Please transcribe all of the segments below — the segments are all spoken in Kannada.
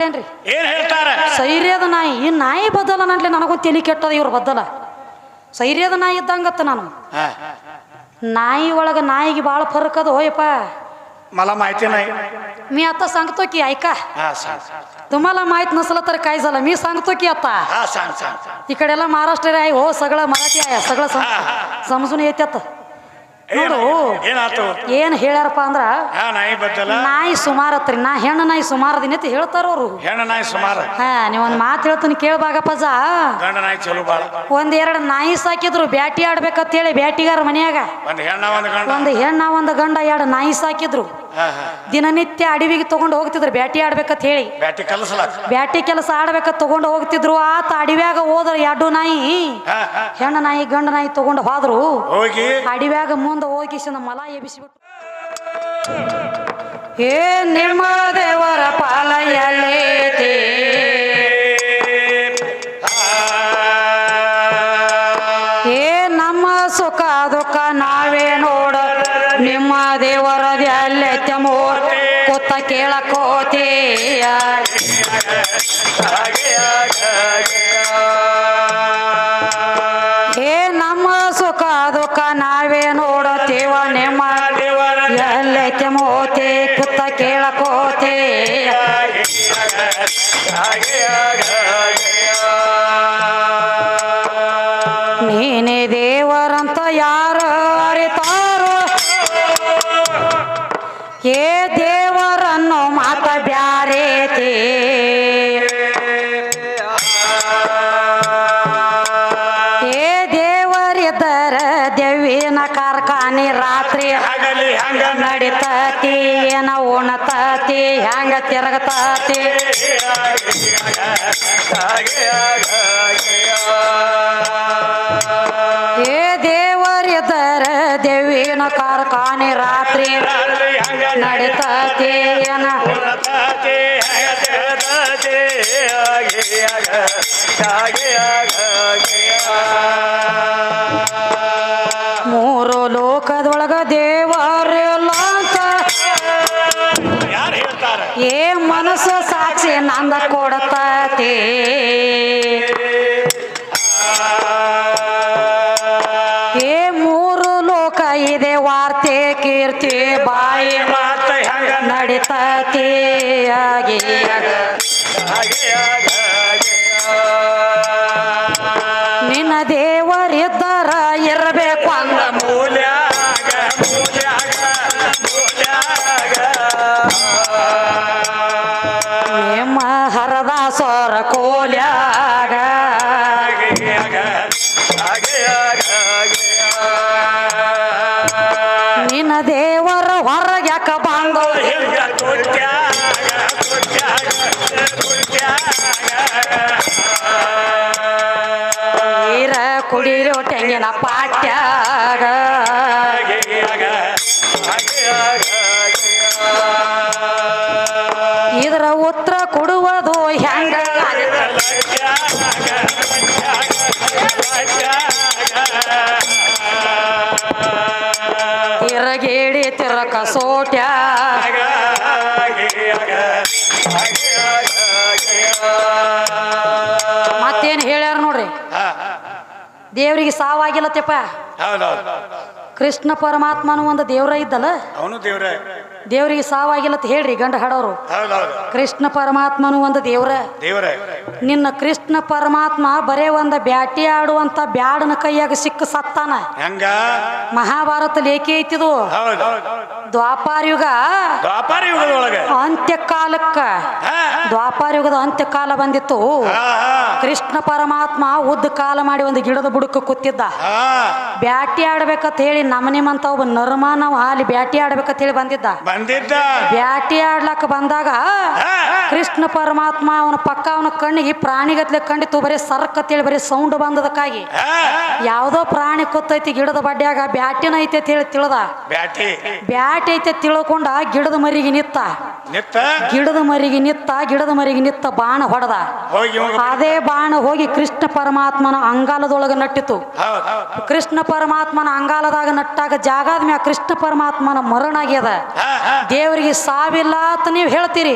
ಏನ್ರಿ ಏನ್ ಹೇಳ್ತಾರ ಸೈರ್ಯದ ನಾಯಿ ಈ ನಾಯಿ ಬದಲ ನನ್ಲಿ ನನಗೊಂದು ತಲೆ ಕೆಟ್ಟದ ಇವ್ರ ಬದಲ ಸೈರ್ಯದ ನಾಯಿ ಇದ್ದಂಗತ್ತ ನಾನು ಹಾ. ನಾಯಿ ಒಳಗೆ ನಾಯಿಗೆ ಭಾಳ ಫರಕ್ ಅದು ಹೋಯಪ್ಪ मला माहिती नाही मी आता सांगतो की ऐका हा सांग तुम्हाला माहित नसलं तर काय झालं मी सांगतो की आता हा सांग सांग सांग. इकडेला महाराष्ट्र आहे हो सगळं मराठी आहे सगळं सम- समजून येतात ಏನ್ ನೋಡು. ಏನ್ ಹೇಳ್ಯಾರಪ್ಪ ಅಂದ್ರ ನಾಯಿ ಬದ್ದಲ ನಾಯಿ ಸುಮಾರು ಹತ್ರಿ ನಾ ಹೆಣ್ಣು ನಾಯಿ ಸುಮಾರು ದಿನ ಅಂತ ಹೇಳ್ತಾರ ಅವ್ರು. ಹೆಣ್ಣ ನಾಯಿ ಸುಮಾರ. ಹಾ ನೀವೊಂದ್ ಮಾತು ಹೇಳ್ತೀನಿ ಕೇಳ್ಬಾಗಪ್ಪಜ ಗಂಡ ನಾಯಿ ಚಲೋ ಬಾಳ. ಒಂದ್ ಎರಡು ನಾಯಿ ಸಾಕಿದ್ರು ಬ್ಯಾಟಿ ಆಡ್ಬೇಕಂತ ಹೇಳಿ ಬ್ಯಾಟಿಗಾರ ಮನ್ಯಾಗ. ಒಂದ್ ಹೆಣ್ಣ ಒಂದ್ ಗಂಡ. ಒಂದು ಹೆಣ್ಣ ಒಂದು ಗಂಡ ಎರಡು ನಾಯಿ ಸಾಕಿದ್ರು. ದಿನನಿತ್ಯ ಅಡವಿಗೆ ತಗೊಂಡು ಹೋಗ್ತಿದ್ರು ಬ್ಯಾಟಿ ಆಡ್ಬೇಕಂತ ಹೇಳಿ. ಬ್ಯಾಟಿ ಕೆಲಸ ಆಡ್ಬೇಕ ತಗೊಂಡು ಹೋಗ್ತಿದ್ರು ಆತ ಅಡವ್ಯಾಗ ಹೋದ್ರ ಎರಡು ನಾಯಿ ಹೆಣ್ಣ ನಾಯಿ ಗಂಡ ನಾಯಿ ತಗೊಂಡು ಹೋದ್ರು. ಹೋಗಿ. ಅಡವ್ಯಾಗ ಮುಂದೆ ಹೋಗಿ ಮಲ ಎಬ್ಬಿಸಿಬಿಟ್ಟು. ಏ ನಿಮ್ಮ ದೇವರ ಪಾಲಯಲೇತಿ ಏ ನಮ್ಮ ಸುಖ ದುಃಖ ನಾವೇ ನಿಮ್ಮ ದೇವರ ಎಲ್ಲೈತೆ ಮೋರ್ ಕೊತ್ತ ಕೇಳಕೋತೀಯ ಏ ನಮ್ಮ ಸುಖ ದುಃಖ ನಾವೇ ನೋಡತೀವ ನಿಮ್ಮ ಎಲ್ಲೈತೆ ಮೋತಿ ಕುತ್ತ ಕೇಳಕೋತೀಯ ನೀನೇ ದೇವರಂತ ಯಾರು ಏ ದೇವರನ್ನು ಮಾತ ಬ್ಯಾರೇತಿ ಏ ದೇವರಿದ್ದರ ದೇವಿನ ಕಾರ್ಖಾನೆ ರಾತ್ರಿ ಆಗಲಿ ಹಂಗ ನಡಿತತಿ ಏನ ಉಣತತಿ ಹೆಂಗ ತಿರುಗತತಿ ದೆವ್ವಿನ ಕಾರ್ಖಾನೆ ರಾತ್ರಿ ನಡಿತತಿ ಏನ ನಡಿತತಿ ಆಗಿ ತೆಂಗಿನ ದೇವ್ರಿಗೆ ಸಾವಾಗಿಲ್ಲತ್ತಪ್ಪ ತೆಪ್ಪ. ಕೃಷ್ಣ ಪರಮಾತ್ಮನು ಒಂದು ದೇವ್ರ ಇದ್ದಲ್ಲ? ಅವನು ದೇವ್ರೆ. ದೇವ್ರಿಗೆ ಸಾವಾಗಿಲ್ಲತ್ತ ಹೇಳ್ರಿ ಗಂಡ ಹಾಡೋರು. ಕೃಷ್ಣ ಪರಮಾತ್ಮನು ಒಂದು ದೇವ್ರ. ದೇವ್ರೆ. ನಿನ್ನ ಕೃಷ್ಣ ಪರಮಾತ್ಮ ಬರೇ ಒಂದು ಬ್ಯಾಟಿ ಆಡುವಂತ ಬ್ಯಾಡನ ಕೈಯಾಗ ಸಿಕ್ಕ ಸತ್ತಾನ. ಹೆಂಗ? ಮಹಾಭಾರತ ಲೇಖಿ ಐತಿದು. ದ್ವಾಪಾರ ಯುಗ ದ್ವಾಪಾರ ಯುಗದೊಳಗೆ ಅಂತ್ಯ ಕಾಲಕ್ಕ ದ್ವಾಪಾರ ಯುಗದ ಅಂತ್ಯ ಕಾಲ ಬಂದಿತ್ತು ಕೃಷ್ಣ ಪರಮಾತ್ಮ ಉದ್ದ ಕಾಲ ಮಾಡಿ ಒಂದು ಗಿಡದ ಬುಡಕ ಕೂತಿದ್ದ. ಬ್ಯಾಟಿ ಆಡ್ಬೇಕಂತ ಹೇಳಿ ನಮ್ಮ ನಿಮ್ಮಂತ ಒಬ್ಬ ನರ್ಮ ನಾವು ಅಲ್ಲಿ ಬ್ಯಾಟಿ ಆಡ್ಬೇಕಂತ ಹೇಳಿ ಬಂದಿದ್ದ. ಬಂದಿದ್ದ. ಬ್ಯಾಟಿ ಆಡ್ಲಕ್ಕ ಬಂದಾಗ ಕೃಷ್ಣ ಪರಮಾತ್ಮ ಅವನ ಪಕ್ಕ ಅವನ ಕಣ್ಣಿಗೆ ಪ್ರಾಣಿಗತ್ಲೆ ಕಂಡಿತ್ತು ಬರೀ ಸರ್ಕ್ ಅಂತೇಳಿ ಬರೀ ಸೌಂಡ್ ಬಂದದಕ್ಕಾಗಿ. ಯಾವ್ದೋ ಪ್ರಾಣಿ ಕೊತ್ತೈತಿ ಗಿಡದ ಬಡ್ಡ್ಯಾಗ ಬ್ಯಾಟಿನ ಐತೆ ತಿಳಿ ತಿಳದ? ಬ್ಯಾಟಿ. ಬ್ಯಾಟಿ ಐತೆ ತಿಳ್ಕೊಂಡ ಗಿಡದ ಮರಿಗೆ ನಿತ್ತ. ನಿತ್ತ? ಗಿಡದ ಮರಿಗೆ ನಿತ್ತ ಗಿಡದ ಮರಿಗೆ ನಿತ್ತ ಬಾಣ ಹೊಡೆದ. ಅದೇ ಬಾಣ ಹೋಗಿ ಕೃಷ್ಣ ಪರಮಾತ್ಮನ ಅಂಗಾಲದೊಳಗೆ ನಟ್ಟಿತು ಕೃಷ್ಣ ಪರಮಾತ್ಮನ ಅಂಗಾಲದಾಗ ನಟ್ಟಾಗ ಜಾಗಾದ ಮ್ಯಾಗ ಕೃಷ್ಣ ಪರಮಾತ್ಮನ ಮರಣ ಆಗ್ಯದ ದೇವರಿಗೆ ಸಾವಿಲ್ಲ ಅಂತ ನೀವು ಹೇಳ್ತೀರಿ.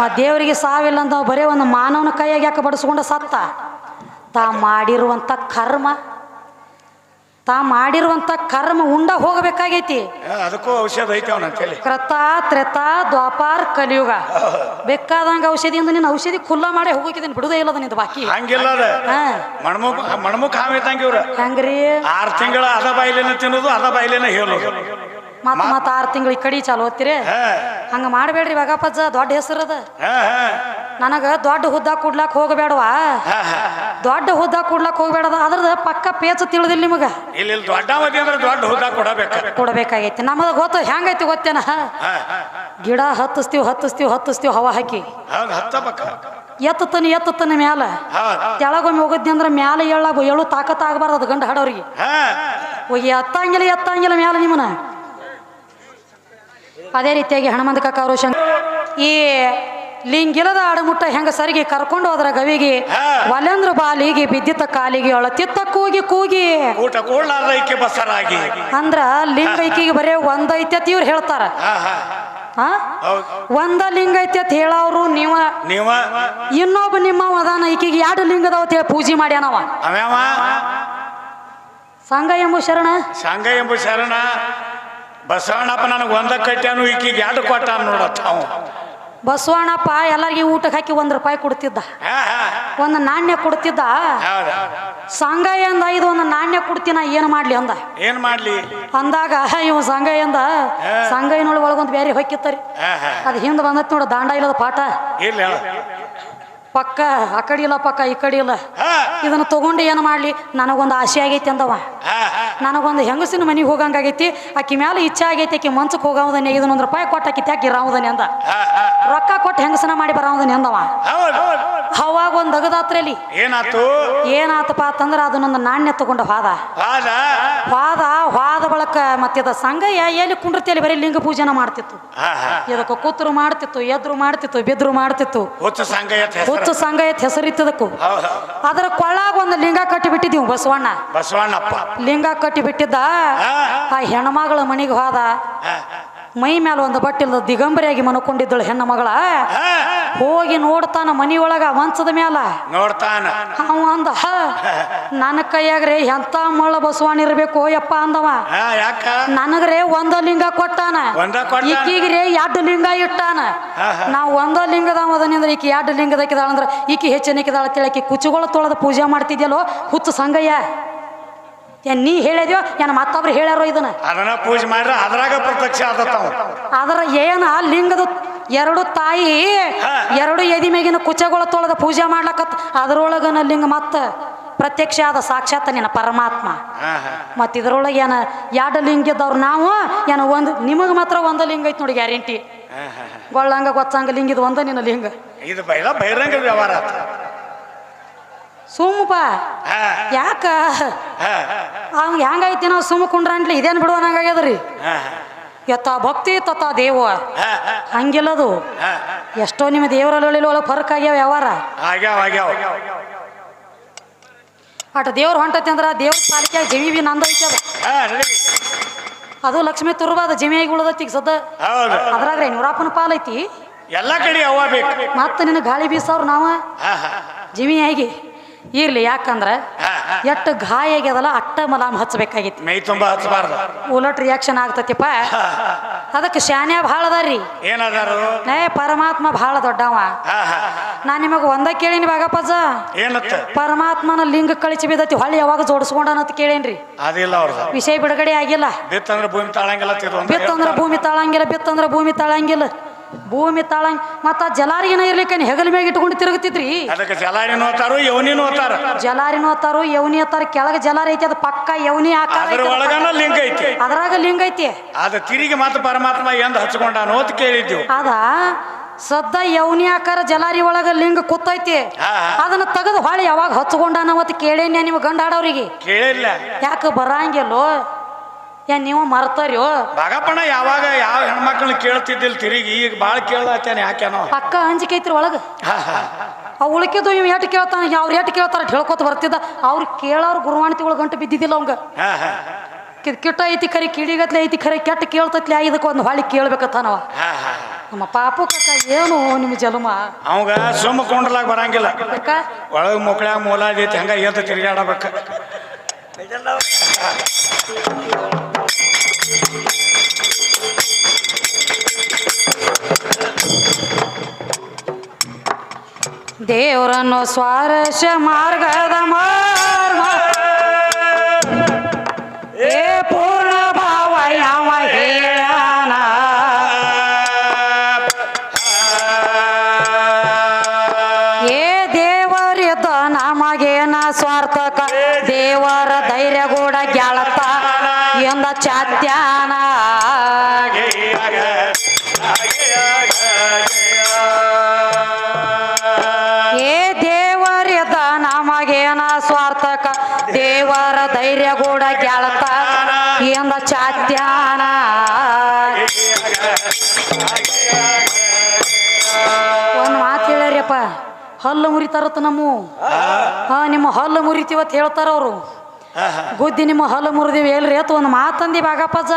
ಮ ದೇವರಿಗೆ ಸಾವಿಲ್ಲ ಅಂತ ಬರೇ ಒಂದು ಮಾನವನ ಕೈಯಾಗ ಯಾಕೆ ಬಡಿಸ್ಕೊಂಡ ಸತ್ತ? ತಾ ಮಾಡಿರುವಂತ ಕರ್ಮ. ತಾ ಮಾಡಿರುವಂತ ಕರ್ಮ ಉಂಡ ಹೋಗಬೇಕಾಗೈತಿ. ಅದಕ್ಕೂ ಔಷಧ ಐತೆ ಕೃತ ತ್ರೇತ ದ್ವಾಪಾರ್ ಕಲಿಯುಗ. ಬೇಕಾದಂಗ ಔಷಧಿಯಿಂದ ನಿನ್ನ ಔಷಧಿ ಖುಲ್ಲ ಮಾಡಿ ಹೋಗಿದ್ದೀನಿ ಬಿಡುದೇ ಇಲ್ಲದ ನಿಂದು ಬಾಕಿ. ಹಂಗಿಲ್ಲ ಮಣ್ಮುಖ ಮಣ್ಮುಖ ಹಾವು ಇದ್ದಂಗೆ ಇವ್ರ. ಹೆಂಗ್ರಿ? ಆರು ತಿಂಗಳ ಅದ ಬಾಯಿಲೇನ ತಿನ್ನೋದು ಅದ ಬಾಯಿಲೇನ ಹೇಳೋದು. ಮತ್ ಮತ್ತೆ ಆರು ತಿಂಗಳು ಈ ಕಡೆ ಚಾಲು ಓದ್ತೀರಿ? ಹಂಗ ಮಾಡಬೇಡ್ರಿ ವಾಗಪ್ಪಜ್ಜ ದೊಡ್ಡ ಹೆಸರದ ನನಗ ದೊಡ್ಡ ಹುದ್ದ ಕೂಡ್ಲಾಕ್ ಹೋಗಬೇಡವಾ. ದೊಡ್ಡ ಹುದ್ದ ಕೂಡ್ಲಾಕ್ ಹೋಗ್ಬೇಡದ? ಅದ್ರದ ಪಕ್ಕ ಪೇಚ ತಿಳಿದಿಲ್ಲ ನಿಮಗ? ಇಲ್ಲಿ ದೊಡ್ಡ ದೊಡ್ಡ ಹುದ್ದ ಕೊಡಬೇಕು. ಕೊಡಬೇಕಾಗೈತಿ. ನಮ್ದು ಗೊತ್ತು ಹೆಂಗೈತಿ ಗೊತ್ತೇನ? ಗಿಡ ಹತ್ತಿಸ್ತೀವಿ ಹತ್ತಿಸ್ತೀವಿ ಹತ್ತಿಸ್ತೀವಿ ಹವಾ ಹಾಕಿ. ಎತ್ತತನ ಎತ್ತತನ ಮ್ಯಾಲ. ಕೆಳಗೊಮ್ಮೆ ಹೋಗದ್ನಿ ಅಂದ್ರೆ ಮ್ಯಾಲ ಹೇಳ ಏಳು ತಾಕತ್ ಆಗಬಾರ್ದು ಅದು ಗಂಡ ಹಾಡೋರಿಗೆ. ಎತ್ತಂಗಿಲ್ಲ ಎತ್ತಂಗಿಲ್ಲ ಮ್ಯಾಲ ನಿಮ್ಮನ ಅದೇ ರೀತಿಯಾಗಿ ಹನುಮಂತ ಕಾಕ ಅವರು ಶಂಕ ಈ ಲಿಂಗಿಲದ ಆಡಮುಟ್ಟ ಹೆಂಗ ಸರಿಗೆ ಕರ್ಕೊಂಡು ಹೋದ್ರ ಗವಿಗೆ ವಲೇಂದ್ರ ಒಲೆಂದ್ರ ಬಾಲಿಗೆ ಬಿದ್ದಿತ್ತ ಕಾಲಿಗೆ ಅಳತಿತ್ತ ಕೂಗಿ ಕೂಗಿ. ಊಟ ಬಸರಾಗಿ ಅಂದ್ರ ಲಿಂಗ ಐಕಿಗೆ ಬರೇ ಅಂತ ಇವ್ರು ಹೇಳ್ತಾರ. ಹಾ ಒಂದ ಲಿಂಗ ಐತಿ ಅಂತ ಹೇಳವ್ರು ನೀವ. ನೀವ? ಇನ್ನೊಬ್ಬ ನಿಮ್ಮ ಅದಾನ ಐಕಿಗೆ ಎರಡು ಲಿಂಗದವ ಅಂತ ಹೇಳಿ ಪೂಜೆ ಮಾಡ್ಯಾನವ ಸಂಘ ಎಂಬು ಶರಣ? ಸಂಘ ಎಂಬ ಶರಣ. ಬಸವಣ್ಣಪ್ಪ ನನಗೆ ಒಂದ ಕಟ್ಟ್ಯಾನು ಈಕಿಗೆ ಎರಡು ಕೊಟ್ಟ ನೋಡತ್ತ ಅವ. ಬಸವಣ್ಣಪ್ಪ ಎಲ್ಲರಿಗೆ ಊಟಕ್ಕೆ ಹಾಕಿ ಒಂದ್ ರೂಪಾಯಿ ಕೊಡ್ತಿದ್ದ. ಒಂದು ನಾಣ್ಯ ಕೊಡ್ತಿದ್ದ. ಹೌದು. ಅಂದ ಇದು ಒಂದು ನಾಣ್ಯ ಕೊಡ್ತೀನ ಏನು ಮಾಡ್ಲಿ ಅಂದ. ಏನ್ ಮಾಡ್ಲಿ? ಅಂದಾಗ ಇವ್ ಸಂಘ ಅಂದ ಸಂಘ ಏನೊಳಗೆ ಒಳಗೊಂದು ಬೇರೆ ಹೊಕ್ಕಿತ್ತರಿ. ಅದು ಹಿಂದೆ ಬಂದತ್ ನೋಡು ದಾಂಡ ಇಲ್ಲದ ಪಾಠ. ಇಲ್ಲ. ಪಕ್ಕ ಆ ಕಡೆ ಇಲ್ಲ ಪಕ್ಕ ಈ ಕಡೆ ಇಲ್ಲ. ಇದನ್ನ ತಗೊಂಡು ಏನು ಮಾಡ್ಲಿ? ನನಗೊಂದು ಆಸೆ ಆಗೈತಿ ಅಂದವ. ನನಗೊಂದು ಹೆಂಗಸಿನ ಮನೆಗೆ ಹೋಗಂಗಾಗೈತಿ ಆಕಿ ಮ್ಯಾಲೆ ಇಚ್ಛೆ ಆಗೈತಿ ಆಕಿ ಮಂಚಕ್ಕೆ ಹೋಗೋದನ್ನೇ ಇದನ್ನೊಂದು ರೂಪಾಯಿ ಕೊಟ್ಟು ಆಕಿ ತ್ಯಾಕಿ ನೆಂದ ಅಂದ. ರೊಕ್ಕ ಕೊಟ್ಟು ಹೆಂಗಸನ ಮಾಡಿ ಬರೋದನ್ನೇ ಅಂದವ. ಹೌದು ಅವಾಗ ಒಂದು ಅಗದಾತ್ರಲ್ಲಿ ಏನಾತು? ಏನಾತಪ್ಪ ಅಂತಂದ್ರೆ ಅದನ್ನೊಂದು ನಾಣ್ಯ ತಗೊಂಡ ಹೋದ ವಾದ? ವಾದ ವಾದ ಬಳಕ ಮತ್ತಿದ ಸಂಘ ಎಲ್ಲಿ ಕುಂಡ್ರತಿಯಲ್ಲಿ ಬರೀ ಲಿಂಗ ಪೂಜೆನ ಮಾಡ್ತಿತ್ತು. ಇದಕ್ಕೆ ಕೂತರು ಮಾಡ್ತಿತ್ತು ಎದ್ರು ಮಾಡ್ತಿತ್ತು ಬಿದ್ರು ಮಾಡ್ತಿತ್ತು. ಹುಚ್ಚ ಸಂಘ ಎತ್ ಹೆಸರಿತ್ತದಕ್ಕೂ ಅದರ ಕೊಳ್ಳಾಗ ಒಂದು ಲಿಂಗ ಕಟ್ಟಿ ಬಿಟ್ಟಿದ್ದೀವಿ ಬಸವಣ್ಣ. ಬಸವಣ್ಣಪ್ಪ. ಲಿಂಗ ಕಟ್ಟಿ ಬಿಟ್ಟಿದ್ದ ಆ ಹೆಣ್ಮಗಳ ಮನೆಗೆ ಹೋದ. ಮೈ ಮೇಲೆ ಒಂದು ಬಟ್ಟಿಲ್ದ ದಿಗಂಬರಿಯಾಗಿ ಮನಕೊಂಡಿದ್ದಳು ಹೆಣ್ಣ ಮಗಳ. ಹೋಗಿ ನೋಡ್ತಾನ ಮನಿಯೊಳಗ ಮಂಚದ ಮ್ಯಾಲ. ನೋಡ್ತಾನ. ಅವ ಅಂದ "ಹ, ನನ್ನ ಕೈಯಾಗ್ರೆ ಎಂತ ಮಳ್ಳ ಬಸವಣ್ಣ ಇರ್ಬೇಕು ಯಪ್ಪ ಅಂದವ. ನನಗ್ರೆ ಒಂದ ಲಿಂಗ ಕೊಟ್ಟಾನ. ಈಕಿಗ್ರೆ ಎರಡು ಲಿಂಗ ಇಟ್ಟಾನ. ನಾವು ಒಂದ ಲಿಂಗದ ಅಂದ್ರೆ ಈಕಿ ಎರಡು ಲಿಂಗದ ಅಂದ್ರ ಈಕಿ ಹೆಚ್ಚಿನಕಿದಾಳ ತಿಳಕಿ ಕುಚುಗಳ ತೊಳೆದ ಪೂಜೆ ಮಾಡ್ತಿದ್ಯಲ್ಲೋ ಹುಚ್ಚು ಸಂಗಯ್ಯ. ಏನ್ ನೀ ಹೇಳಿದ್ಯೋ? ಏನ್ ಮತ್ತೊಬ್ರು ಹೇಳ್ಯಾರೋ ಇದನ್ನ? ಅದನ್ನ ಪೂಜೆ ಮಾಡ್ರ ಅದ್ರಾಗ ಪ್ರತ್ಯಕ್ಷ ಆದತ್ತಾವ ಅದರ ಏನ ಲಿಂಗದ ಎರಡು ತಾಯಿ ಎರಡು ಎದಿ ಮೇಗಿನ ಕುಚಗಳ ತೊಳೆದ ಪೂಜೆ ಮಾಡ್ಲಕತ್ ಅದ್ರೊಳಗನ ಲಿಂಗ ಮತ್ತ ಪ್ರತ್ಯಕ್ಷ ಆದ ಸಾಕ್ಷಾತ್ ನಿನ್ನ ಪರಮಾತ್ಮ. ಮತ್ತು ಇದ್ರೊಳಗೆ ಏನ ಎರಡು ಲಿಂಗ ಇದ್ದವ್ರು ನಾವು ಏನ ಒಂದು ನಿಮಗೆ ಮಾತ್ರ ಒಂದು ಲಿಂಗ ಐತಿ ನೋಡಿ ಗ್ಯಾರಂಟಿ. ಗೊಳ್ಳಂಗ ಗೊತ್ತಂಗ ಲಿಂಗ ಇದು ಒಂದ ನಿನ್ನ ಲಿಂಗ. ಇದು ಬೈಲ ಬಹಿರಂಗ ವ್ಯವಹಾರ ಸುಮ್ಮಪ್ಪ ಯಾಕ? ಅವ್ ಹೆಂಗೈತಿ ನಾವು ಸುಮ್ಮ ಕುಂಡ್ರ ಅಂಟ್ಲಿ ಇದೇನು ಬಿಡುವ ನಂಗಾಗ್ಯದ್ರಿ ಭಕ್ತಿ ತತ್ತ ದೇವ. ಹಂಗಿಲ್ಲದು. ಎಷ್ಟೋ ನಿಮ್ಮ ದೇವರಲ್ಲಿ ಒಳಗೆ ಫರ್ಕ್ ಆಗ್ಯಾವ ವ್ಯವಹಾರ ಅಟ ದೇವ್ರು ಹೊಂಟತಿ ಅಂದ್ರ ದೇವ್ರ ಪಾಲಿಕೆ ಜಮಿ ಬಿ ನಂದ ಅದು. ಅದು ಲಕ್ಷ್ಮೀ ತುರ್ಬಾದ ಜಮಿಯಾಗಿ ಉಳ್ದೈತಿ ಈಗ ಸದ್ದ. ಅದ್ರಾಗ್ರೆ ನೂರಪ್ಪನ ಪಾಲೈತಿ ಎಲ್ಲ ಕಡೆ ಮತ್ತೆ ನಿನ್ನ ಗಾಳಿ ಬೀಸವ್ರು ನಾವ. ಜಿಮಿಯಾಗಿ. ಇರ್ಲಿ ಯಾಕಂದ್ರೆ ಎಷ್ಟು ಗಾಯ ಆಗ್ಯದಲ್ಲ ಅಟ್ಟ ಮಲಾಮ್ ಹಚ್ಚಬೇಕಾಗಿತ್ತು ಮೈ ತುಂಬಾ ಹಚ್ಚಬಾರ್ದು ಉಲಟ್ ರಿಯಾಕ್ಷನ್ ಆಗ್ತತಿಪ್ಪ. ಅದಕ್ಕೆ ಶಾನ್ಯ ಭಾಳ ಅದಾರಿ ಏನದಾರು? ಏ ಪರಮಾತ್ಮ ಭಾಳ ದೊಡ್ಡವ. ನಾ ನಿಮಗೆ ಒಂದ ಕೇಳಿನಿ ಬಾಗಪ್ಪಜ. ಏನತ್ತ? ಪರಮಾತ್ಮನ ಲಿಂಗ ಕಳಿಸಿ ಬಿದ್ದತಿ ಹೊಳ್ಳಿ ಯಾವಾಗ ಜೋಡಿಸ್ಕೊಂಡನಂತ ಕೇಳೇನ್ರಿ. ಅದಿಲ್ಲ ಅವ್ರದ್ದು ವಿಷಯ ಬಿಡುಗಡೆ ಆಗಿಲ್ಲ. ಬಿತ್ತಂದ್ರೆ ಭೂಮಿ ತಾಳಂಗಿಲ್ಲ ಬಿತ್ತಂದ್ರ ಭೂಮಿ ತಾಳಂಗಿಲ್ಲ ಬಿತ್ತಂದ್ರ ಭೂಮಿ ತಾಳಂಗಿಲ್ಲ. ಭೂಮಿ ತಾಳ ಮತ್ತ ಜಲಾರಿನ ಇರ್ಲಿಕ್ಕೆ ಹೆಗಲ ಮ್ಯಾಗ ಇಟ್ಕೊಂಡು ತಿರುಗುತ್ತಿದ್ರಿ ಅದಕ್ಕೆ ಜಲಾರಿ ನೋತಾರು ಯವನಿ ನೋತಾರ? ಜಲಾರಿ ನೋತಾರು ಯವ್ನಿ ಅತ್ತಾರ ಕೆಳಗ ಜಲಾರಿ ಐತಿ ಅದು ಪಕ್ಕ ಯವನಿ ಆಕಾರ ಅದ್ರ ಐತಿ ಅದು ಒಳಗನ ಲಿಂಗ ಐತಿ. ಅದ್ರಾಗ ಲಿಂಗ ಐತಿ. ಅದ ತಿರುಗಿ ಮತ್ತೆ ಪರಮಾತ್ಮ ಎಂದ ಹಚ್ಕೊಂಡಾನು ಅಂತ ಕೇಳಿದ್ವು ಅದ ಸದ್ದ ಯವನಿ ಆಕಾರ ಜಲಾರಿ ಒಳಗ ಲಿಂಗ ಕೂತೈತಿ. ಹಾ, ಹಾ. ಅದನ್ನ ತೆಗೆದು ಹೊಳಿ ಯಾವಾಗ ಹಚ್ಕೊಂಡಾನ ಅವತ್ತು ಕೇಳೇನ್ಯ ನಿಮ್ಮ ಗಂಡ ಹಾಡೋರಿಗೆ ಕೇಳಿಲ್ಲ. ಯಾಕೆ ಬರಂಗಿಲ್ಲೋ? ಏನ್ ನೀವು ಮರ್ತಾರ್ಯೋ? ಬಾಗಪ್ಪಣ ಯಾವಾಗ ಯಾವ ಹೆಣ್ಮಕ್ಳನ್ನ ಕೇಳ್ತಿದ್ದಿಲ್ಲ ತಿರುಗಿ ಈಗ ಭಾಳ ಕೇಳತ್ತೇನೆ ಯಾಕೆನೋ ಪಕ್ಕ ಅಂಜಿಕೆ ಐತ್ರಿ ಒಳಗ. ಹಾ ಹಾ. ಅವ್ ಉಳಿಕೆದು ಇವ್ ಎಟ್ ಕೇಳ್ತಾನ ಅವ್ರು ಎಟ್ ಕೇಳ್ತಾರ ಹೇಳ್ಕೊತ ಬರ್ತಿದ್ದ. ಅವ್ರು ಕೇಳೋರು ಗುರುವಾಣಿತಿಗಳು ಗಂಟು ಬಿದ್ದಿದ್ದಿಲ್ಲ ಅವಂಗ. ಹಾ ಹಾ. ಕಿಟ್ ಕಿಟ್ಟ ಐತಿ ಖರೆ ಕಿಡಿಗತ್ಲೆ ಐತಿ ಖರೆ ಕೆಟ್ಟ ಕೇಳ್ತತ್ಲೆ ಇದಕ್ಕೆ ಒಂದು ಹೊಳಿ ಕೇಳ್ಬೇಕತ್ತಾನವ. ಹಾ ಹಾ ನಮ್ಮ ಪಾಪು ಕಕ್ಕ ಏನು ನಿಮ್ಮ ಜಲಮ? ಅವಾಗ ಸುಮ್ಮ ಕೊಂಡ್ಲಾಗ ಬರಂಗಿಲ್ಲ. ಅಕ್ಕ ಒಳಗೆ ಮೂಲ ಮೂಲಾದಿ ಐತಿ ಹಂಗ ಎದ್ದು ತಿರುಗಾಡಬೇಕ ದೇವರನ್ನು ಸ್ವಾರಸ್ಯ ಮಾರ್ಗದ ಮಾರ್ಗ ಸ್ವಾರ್ಥಕ ದೇವರ ಧೈರ್ಯ ಕೂಡ ಗೆಳತ ಎಂದ ಚಾತ್ಯಾನ ಒಂದು ಮಾತು ಹೇಳ್ಯಾರಪ್ಪ ಹಲ್ಲು ಮುರಿತಾರತ್ತ ನಮ್ಮ ಹಾ. ನಿಮ್ಮ ಹಲ್ಲು ಮುರಿತೀವತ್ ಹೇಳ್ತಾರ ಅವರು. ಗುದ್ದಿ ನಿಮ್ಮ ಹಲ್ಲು ಮುರಿದಿವಿ ಎಲ್ರಿ ಅತ್ ಒಂದು ಮಾತಂದಿ ಬಾಗಪ್ಪಜ್ಜ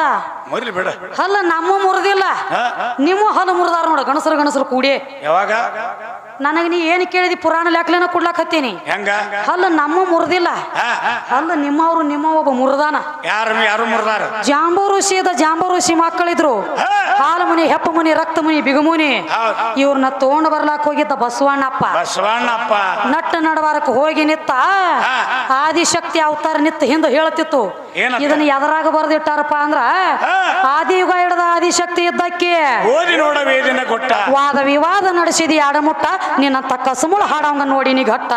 ಬಿಡ. ಹಲ್ಲ ನಮ್ಮ ಮುರಿದಿಲ್ಲ. ನಿಮ್ಮ ಹಲ್ಲು ಮುರಿದಾರ ನೋಡ ಗಣಸರು ಗಣಸರು ಕೂಡಿ. ಯಾವಾಗ? ನನಗೆ ನೀ ಏನು ಕೇಳಿದಿ? ಪುರಾಣ ಲೆಕ್ಕಲೇನ ಕೊಡ್ಲಾಕ್ ಹತ್ತೀನಿ. ಅಲ್ಲ ಹಲ್ಲ ನಮ್ಮ ಮುರಿದಿಲ್ಲ. ಅಲ್ಲ. ಹಲ್ಲ ನಿಮ್ಮವ್ರು ನಿಮ್ಮ ಒಬ್ಬ ಮುರಿದಾನ. ಯಾರು ಯಾರು ಮುರ್ದಾರ? ಜಾಂಬೂ ಋಷಿದ ಜಾಂಬೂ ಋಷಿ ಮಕ್ಕಳಿದ್ರು. ಹಾಲು ಮುನಿ ಹೆಪ್ಪ ಮುನಿ ರಕ್ತ ಮುನಿ ಬಿಗುಮುನಿ. ಇವ್ರನ್ನ ತಗೊಂಡ್ ಬರ್ಲಾಕ್ ಹೋಗಿದ್ದ ಬಸವಣ್ಣಪ್ಪ. ಬಸವಣ್ಣಪ್ಪ. ನಟ್ಟ ನಡವಾರಕ್ಕೆ ಹೋಗಿ ನಿತ್ತ. ಆದಿಶಕ್ತಿ ಅವತಾರ ನಿತ್ತ ಹಿಂದೆ ಹೇಳ್ತಿತ್ತು? ಇದನ್ನ ಎದರಾಗ ಬರ್ದಿಟ್ಟಾರಪ್ಪ ಅಂದ್ರ ಆದಿ ಆದಿಯುಗ ಹಿಡ್ದ ಆದಿಶಕ್ತಿ ಇದ್ದಕ್ಕೆ ವಾದ ವಿವಾದ ನಡೆಸಿದಿ ಆಡಮುಟ್ಟ ಅಂತ ಕಸಮುಳ ನೋಡಿ ನೀ ಘಟ್ಟ.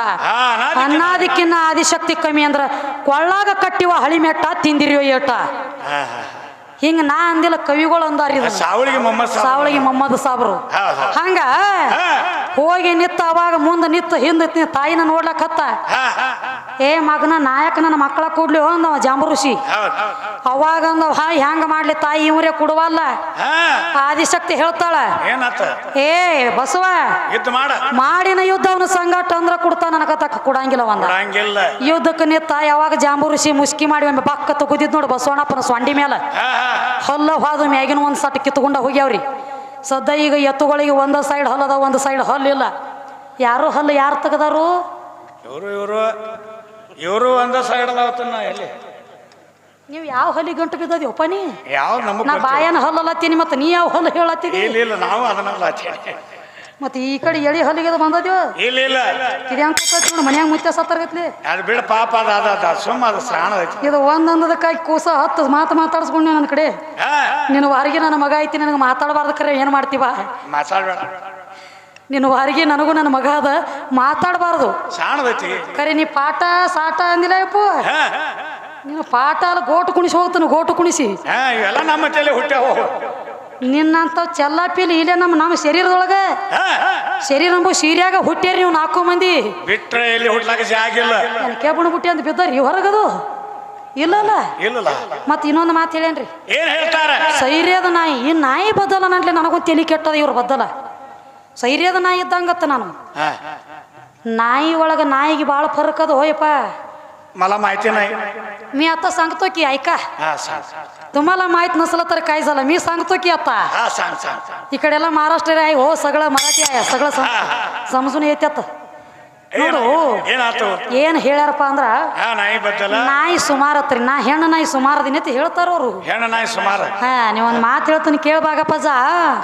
ಅನ್ನಾದಿಕ್ಕಿನ್ನ ಆದಿಶಕ್ತಿ ಕಮ್ಮಿ ಅಂದ್ರ ಕೊಳ್ಳಾಗ ಕಟ್ಟಿವ ಹಳಿಮೆಟ್ಟ ತಿಂದಿರಿಯೋ ಏಟ. ಹಾ, ಹಾ. ಹಿಂಗ ನಾ ಅಂದಿಲ್ಲ ಕವಿಗಳು ಅಂದಾರಿ ಸಾವಳಿಗೆ ಮೊಮ್ಮದ ಮೊಹಮ್ಮದ್ ಸಾಬ್ರು. ಹಂಗ ಹೋಗಿ ನಿತ್ತ ಅವಾಗ ಮುಂದೆ ನಿತ್ತ ಹಿಂದ ತಾಯಿನ ನೋಡ್ಲಕ್ ಹತ್ತ. ಏ ಮಗನ ನಾಯಕ ನನ್ನ ಮಕ್ಕಳ ಕೊಡ್ಲಿ ಅಂದವ ಜಾಂಬು ಋಷಿ. ಅವಾಗ ಅಂದವ ಹಾ ಹೆಂಗ ಮಾಡ್ಲಿ ತಾಯಿ ಇವರೇ ಕೊಡುವಲ್ಲ? ಆದಿಶಕ್ತಿ ಹೇಳ್ತಾಳ ಏ ಬಸವ ಮಾಡಿನ ಯುದ್ಧ ಅವನ ಸಂಘಟ ಅಂದ್ರ ಕೊಡ್ತಾ ನನಗ ತಕ್ಕ ಕೊಡಂಗಿಲ್ಲ ಒಂದ. ಯುದ್ಧಕ್ಕ ನಿತ್ತ ಯಾವಾಗ ಜಾಂಬು ಋಷಿ ಮುಸ್ಕಿ ಮಾಡಿ ಒಮ್ಮೆ ಬಕ್ಕ ತಗುದಿದ್ ನೋಡು ಬಸವಣ್ಣಪ್ಪನ ಸ್ವಂಡಿ ಮೇಲೆ ಹೊಲ್ಲ ಹಾದ ಹಾದು ಮ್ಯಾಗಿನ ಒಂದ್ ಸಟ್ ಕಿತ್ಕೊಂಡ ಹೋಗ್ಯಾವ್ರಿ. ಸದ್ದ ಈಗ ಎತ್ತುಗಳಿಗೆ ಒಂದು ಸೈಡ್ ಹಲ್ಲದ ಒಂದು ಸೈಡ್ ಹಲ್ಲಿಲ್ಲ ಯಾರು ಹಲ್ಲು ಯಾರು ತೆಗದಾರು? ಇವರು ಇವರು. ಇವರು ಒಂದ ಸೈಡ್ ಅದಾವತ್ತನ್ನ ಎಲ್ಲಿ? ನೀವು ಯಾವ ಹೊಲಿ ಗಂಟು ಬಿದ್ದದಿವಪ್ಪ ಒಪ್ಪನಿ ಯಾವ ನಮ್ಮ ನಾ. ಬಾಯನ ಹಲ್ಲತ್ತೀನಿ ಮತ್ತೆ ನೀ ಯಾವ ಹೊಲ ಹೇಳತ್ತೀನಿ ಇಲ್ಲ ಇಲ್ಲ ನಾವು ಅದನ್ನೆಲ್ಲ. ಮತ್ತೆ ಈ ಕಡೆ ಎಳಿ ಹೊಲಿಗೆ ಬಂದದ್ಯೋ? ಇಲ್ಲ ಇಲ್ಲ. ನೋಡು ಮನ್ಯಾಗ ಮುಚ್ಚ ಸತ್ತರ್ಗತ್ಲಿ. ಅದು ಬಿಡ ಪಾಪ ಅದ ಅದ ಅದ ಸುಮ್ಮ ಅದು ಸ್ನಾನ ಐತಿ ಇದು ಒಂದೊಂದದಕ್ಕಾಗಿ ಕೂಸ ಹತ್ತು ಮಾತು ಮಾತಾಡಿಸ್ಕೊಂಡೆ ನನ್ನ ಕಡೆ. ಹಾ. ನಿನ್ನ ವಾರಿಗೆ ನನ್ನ ಮಗ ಐತಿ ನನಗೆ ಮಾತಾಡಬಾರ್ದು ಕರೆ ಏನು ಮಾಡ್ತೀವ? ಮಾತಾಡ್ಬೇಡ. ನಿನ್ನ ವಾರಿಗೆ ನನಗೂ ನನ್ನ ಮಗ ಅದ. ಮಾತಾಡಬಾರ್ದು. ಸಾಣದೈತಿ ಕರೆ ನೀ ಪಾಠ ಸಾಟ ಅಂದಿಲ್ಲ ಅಪ್ಪ ಹಾ ನೀನು ಪಾಠ ಅಲ್ಲ ಗೋಟು ಕುಣಿಸಿ ಹೋಗ್ತಾನೆ ಗೋಟು ಕುಣಿಸಿ. ಇವೆಲ್ಲ ನಮ್ಮ ತಲೆ ಹುಟ್ಟ್ಯಾವ. ನಿನ್ನಂತ ಚೆಲ್ಲಾಪಿಲಿ ಇಲ್ಲೇ ನಮ್ಮ ನಮ್ಮ ಶರೀರದೊಳಗೆ? ಶರೀರ ನಂಬು ಸೀರ್ಯಾಗ ಹುಟ್ಟ್ಯಾರಿ ನೀವು ನಾಲ್ಕು ಮಂದಿ. ಬಿಟ್ರೆ ಇಲ್ಲಿ ಹುಟ್ಲಾಕ ಜಾಗಿಲ್ಲ ಕೇಬಣ ಬುಟ್ಟಿ ಅಂತ ಬಿದ್ದಾರಿ ಹೊರಗದು? ಇಲ್ಲಲ್ಲ? ಇಲ್ಲಲ್ಲ. ಮತ್ತೆ ಇನ್ನೊಂದು ಮಾತು ಹೇಳೇನ್ರಿ ಏನ್ ಹೇಳ್ತಾರ? ಸೈರ್ಯದ ನಾಯಿ ಈ ನಾಯಿ ಬದಲ ನನ್ಲೆ ನನಗೂ ತಲೆ ಕೆಟ್ಟದ ಇವ್ರು ಬದ್ದಲ್ಲ ಸೈರ್ಯದ ನಾಯಿ ಇದ್ದಂಗತ್ತ ನಾನು ಹಾ ನಾಯಿ ಒಳಗೆ ನಾಯಿಗೆ ಭಾಳ ಫರಕ್ ಅದು ಹೋಯಪ್ಪ मला माहिती नाही मी आता सांगतो की ऐका हा सांग तुम्हाला माहित नसलं तर काय झालं मी सांगतो की आता हा सांग सांग सांग. इकडेला महाराष्ट्र आहे हो सगळं मराठी आहे सगळं सम- समजून येतात ಏನ್ ನೋಡು. ಏನಾತು ಏನ್ ಹೇಳ್ಯಾರಪ್ಪ ಅಂದ್ರ ನಾಯಿ ಬದ್ದಲ ನಾಯಿ ಸುಮಾರು ಹತ್ರಿ ನಾ ಹೆಣ್ಣು ನಾಯಿ ಸುಮಾರು ದಿನ ಅಂತ ಹೇಳ್ತಾರ ಅವ್ರು. ಹೆಣ್ಣು ನಾಯಿ ಸುಮಾರ. ಹಾ ನೀವೊಂದ್ ಮಾತು ಹೇಳ್ತೀನಿ ಕೇಳ್ಬಾಗಪ್ಪಜ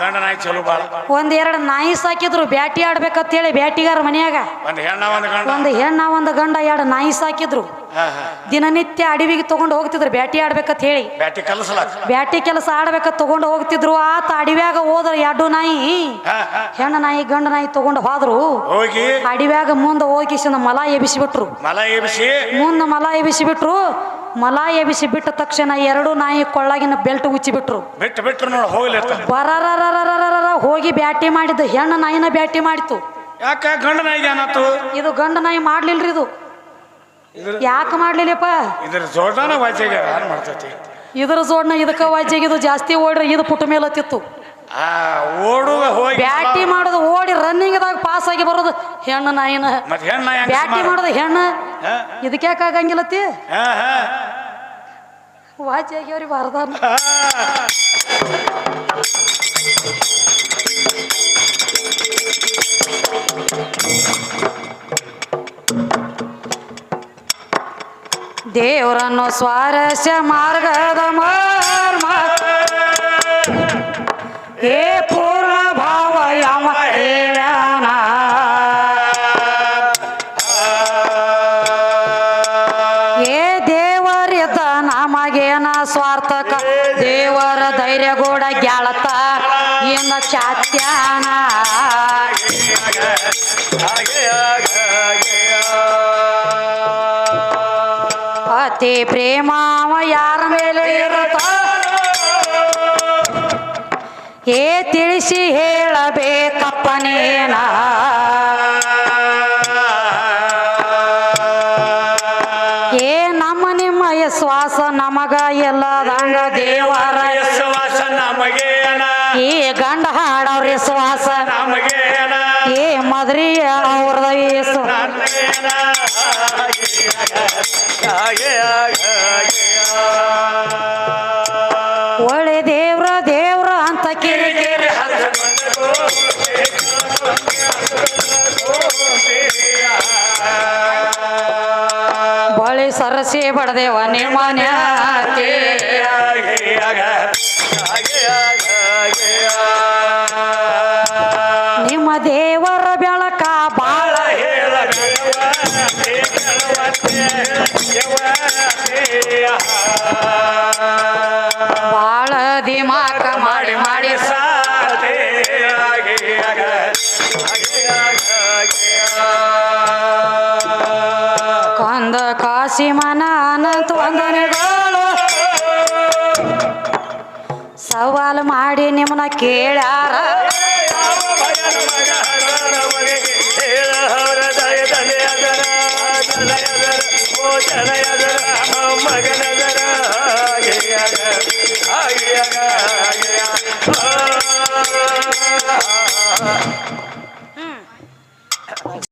ಗಂಡ ನಾಯಿ ಚಲೋ ಬಾಳ. ಒಂದ್ ಎರಡು ನಾಯಿ ಸಾಕಿದ್ರು ಬ್ಯಾಟಿ ಆಡ್ಬೇಕಂತ ಹೇಳಿ ಬ್ಯಾಟಿಗಾರ ಮನ್ಯಾಗ. ಒಂದ್ ಹೆಣ್ಣ ಒಂದ್ ಗಂಡ. ಒಂದು ಹೆಣ್ಣ ಒಂದು ಗಂಡ ಎರಡು ನಾಯಿ ಸಾಕಿದ್ರು. ದಿನನಿತ್ಯ ಅಡವಿಗೆ ತಗೊಂಡು ಹೋಗ್ತಿದ್ರು ಬ್ಯಾಟಿ ಆಡ್ಬೇಕಂತ ಹೇಳಿ. ಬ್ಯಾಟಿ ಕಲಸಲಾಕ. ಬ್ಯಾಟಿ ಕೆಲಸ ಆಡ್ಬೇಕ ತಗೊಂಡು ಹೋಗ್ತಿದ್ರು ಆತ ಅಡವ್ಯಾಗ ಹೋದ್ರ ಎರಡು ನಾಯಿ ಹೆಣ್ಣ ನಾಯಿ ಗಂಡ ನಾಯಿ ತಗೊಂಡು ಹೋದ್ರು. ಹೋಗಿ. ಅಡವ್ಯಾಗ ಮುಂದೆ ಹೋಗಿ ಮಲ ಎಬಿಸಿಬಿಟ್ರು ಮಲ ಎಬ್ಸಿ ಮುಂದೆ ಮಲ ಎಬಿಸಿಬಿಟ್ರು ಮಲ ಎಬಿಸಿ ಬಿಟ್ಟ ತಕ್ಷಣ ಎರಡು ನಾಯಿ ಕೊಳ್ಳಾಗಿನ ಬೆಲ್ಟ್ ಉಚ್ಚಿಬಿಟ್ರು. ಬಿಟ್ಟು ಬಿಟ್ರು ನೋಡಿ ಬರರರರರರರ ಹೋಗಿ ಬ್ಯಾಟಿ ಮಾಡಿದ್ದು ಹೆಣ್ಣ ನಾಯಿನ ಬ್ಯಾಟಿ ಮಾಡಿತು ಯಾಕ ಗಂಡ ಏನಾತು ಇದು ಗಂಡ ನಾಯಿ ಮಾಡ್ಲಿಲ್ರಿ ಇದು. ಯಾಕೆ ಮಾಡ್ಲಿಲ್ಲಪ್ಪ? ಇದ್ರ ಜೋಡ್ನ ಯಾರು ಮಾಡ್ತೈತಿ? ಇದ್ರ ಜೋಡ್ನ ಇದಕ್ಕ ವಾಜ್ಯಾಗಿದು ಜಾಸ್ತಿ ಓಡ್ರಿ ಇದು ಪುಟ ಮೇಲೆ ಹತ್ತಿತ್ತು. ಆ ಹೋಗಿ ಬ್ಯಾಟಿ ಮಾಡೋದು ಓಡಿ ರನ್ನಿಂಗ್ದಾಗ ಪಾಸ್ ಆಗಿ ಬರೋದು ಹೆಣ್ಣು ನಾಯಿನ. ಮತ್ ಹೆಣ್ಣ ಹೆಂಗ್ ಬ್ಯಾಟಿ ಸುಮಾರು? ಮಾಡೋದು ಹೆಣ್ಣು? ಹಾ. ಇದಕ್ಯಾಕೆ ಆಗಂಗಿಲ್ಲತಿ ಹಾ ಹಾ. ವಾಚಿ ಆಗ್ಯಾವ್ರಿ ಬಾರ್ದಾನ ದೇವರನ್ನು ಸ್ವಾರಸ್ಯ ಮಾರ್ಗದ ಮಾರ್ಮ. ಏ ಏ ತಿಳಿಸಿ ಹೇಳಬೇಕಪ್ಪನೇನ ಏ ನಮ್ಮ ನಿಮ್ಮ ವಿಶ್ವಾಸ ನಮಗ ಎಲ್ಲದಂಗ ದೇವರ ಯಶವಾಸ ನಮಗೆ ಈ ಗಂಡ ಹಾಡವ್ರ ಶ್ವಾಸ ನಮಗೆ ಏ ಮದ್ರಿ ಅವ್ರದ ಯೇಸು ಸರಸಿ ಬಡದೇವ ನಿಮ್ಮ ಮಾಡಿ ನಿಮ್ಮನ್ನ